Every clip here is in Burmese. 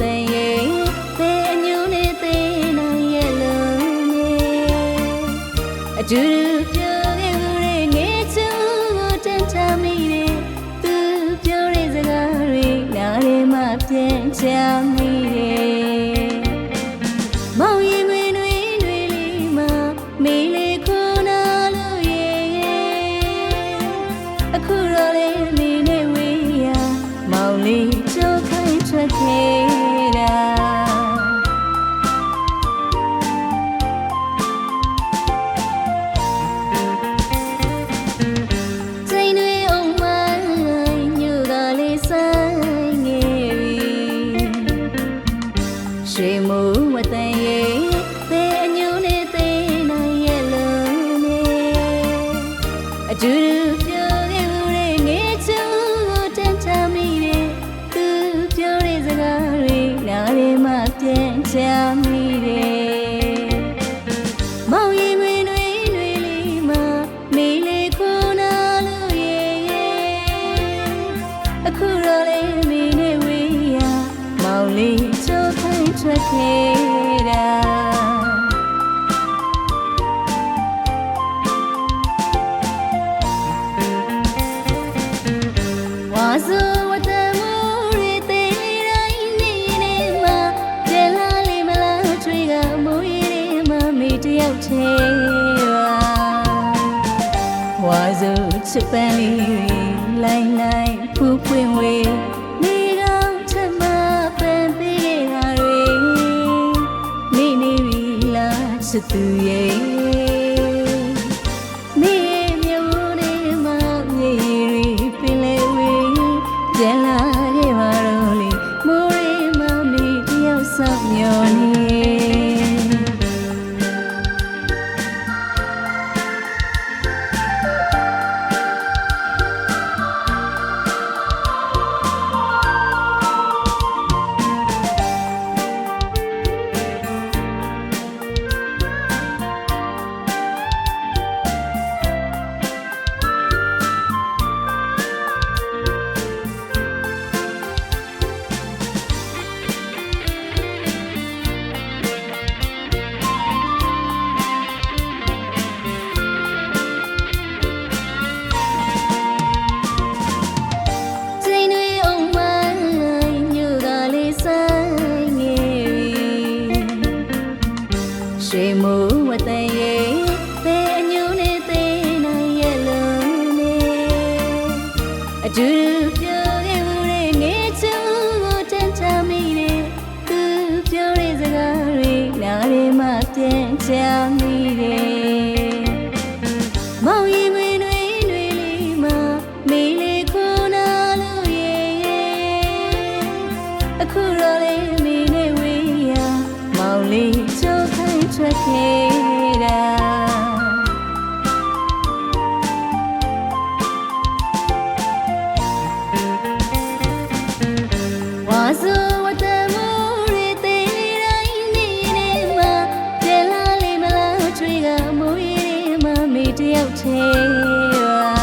တန်ရဲ့သေအညူနဲ့သေနိုင်ရဲ့လုံးမြေအတူတူ tell me ဆိုခိုင်းထွက်ခဲ့တာဝါဇူဝတမူရီတေတိုင်းနေနေမှာကျလာလေးမလားချွေကမိုးရီမမေတယောက်ချေဝါဇူချစ်ပန်းလေးလိုင်းလိုက်ဖူးပွင့်ဝေး 是对。想你。tewa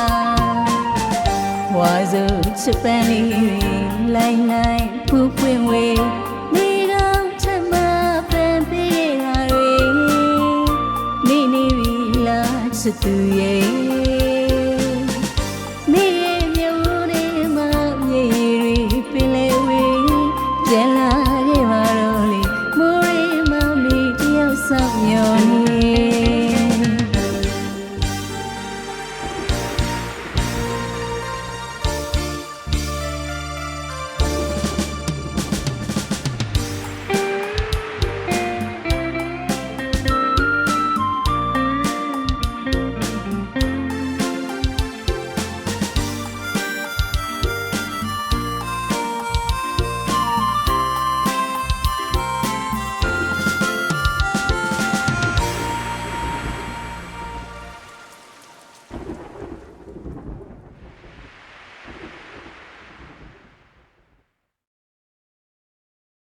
wazo chupani lai nai pu pwin we ni ga chama pan pe ha re ni ni wi la chu tu ye